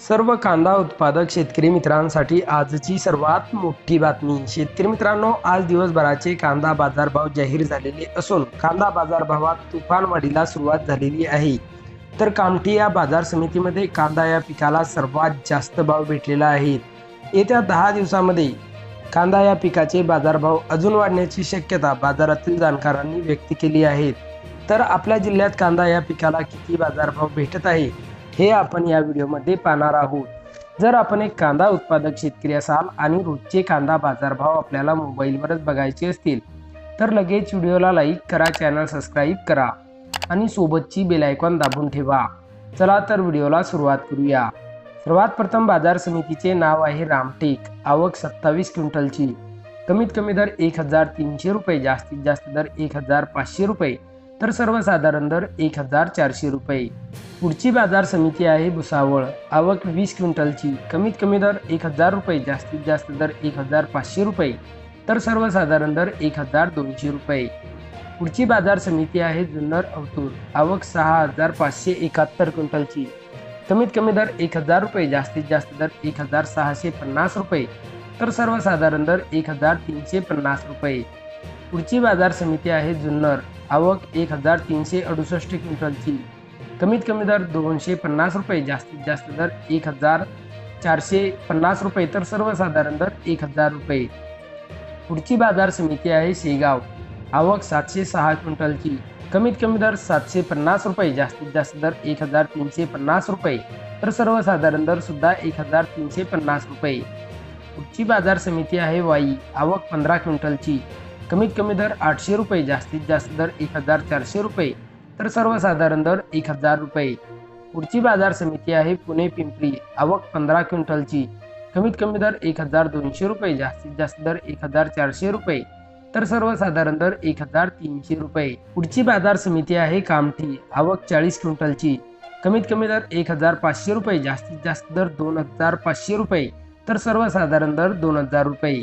सर्व कांदा उत्पादक शेतकरी मित्रांसाठी आजची सर्वात मोठी बातमी. शेतकरी मित्रांनो आज दिवसभराचे कांदा बाजारभाव जाहीर झालेले असून कांदा बाजारभावात तुफानवाढीला सुरुवात झालेली आहे. तर कामठी या बाजार समितीमध्ये कांदा या पिकाला सर्वात जास्त भाव भेटलेला आहे. येत्या दहा दिवसामध्ये कांदा या पिकाचे बाजारभाव अजून वाढण्याची शक्यता बाजारातील जाणकारांनी व्यक्त केली आहे. तर आपल्या जिल्ह्यात कांदा या पिकाला किती बाजारभाव भेटत आहे? हे आपण या व्हिडिओमध्ये पाहणार आहोत. जर आपण एक कांदा उत्पादक शेतकरी असाल आणि रोजचे कांदा बाजारभाव आपल्याला मोबाईलवरच बघायचे असतील तर लगेच व्हिडिओला लाईक करा चॅनल सबस्क्राईब करा आणि सोबतची बेलायकॉन दाबून ठेवा. चला तर व्हिडिओला सुरुवात करूया. सर्वात प्रथम बाजार समितीचे नाव आहे रामटेक आवक सत्तावीस क्विंटलची. कमीत कमी दर एक हजार तीनशे रुपये जास्तीत जास्त दर एक हजार पाचशे रुपये. तर सर्वसाधारण दर एक हजार चारशे रुपये. पुढची बाजार समिती आहे भुसावळ. आवक वीस क्विंटलची. कमीत कमी दर एक हजार रुपये. जास्तीत जास्त दर एक हजार पाचशे रुपये. तर सर्वसाधारण दर एक हजार दोनशे रुपये. पुढची बाजार समिती आहे जुन्नर अवतूर. आवक सहा हजार पाचशे एकाहत्तर क्विंटलची. कमीत कमी दर एक हजार रुपये. जास्तीत जास्त दर एक हजार सहाशे पन्नास रुपये. तर सर्वसाधारण दर एक हजार तीनशे पन्नास रुपये. पुढची बाजार समिती आहे जुन्नर. आवक एक हजार तीनशे अडुसष्ट क्विंटलची कमीत कमी दर दोनशे पन्नास रुपये जास्तीत जास्त दर एक हजार चारशे पन्नास रुपये तर सर्वसाधारण दर एक हजार रुपये. पुढची बाजार समिती आहे शेगाव. आवक सातशे सहा क्विंटलची कमीत कमी दर सातशे पन्नास रुपये जास्तीत जास्त दर एक हजार तीनशे पन्नास रुपये तर सर्वसाधारण दर सुद्धा एक हजार तीनशे पन्नास रुपये. पुढची बाजार समिती आहे वाई. आवक पंधरा क्विंटलची कमीत कमी दर आठशे रुपये जास्तीत जास्त दर एक हजार चारशे रुपये तर सर्वसाधारण दर एक हजार रुपये. पुढची बाजार समिती आहे पुणे पिंपरी आवक पंधरा क्विंटलची. कमीत कमी दर एक हजार दोनशे रुपये जास्तीत जास्त दर एक हजार चारशे रुपये तर सर्वसाधारण दर एक हजार तीनशे रुपये. पुढची बाजार समिती आहे कामठी आवक चाळीस क्विंटलची. कमीत कमी दर एक हजार पाचशे रुपये जास्तीत जास्त दर दोन हजार पाचशे रुपये तर सर्वसाधारण दर दोन हजार रुपये.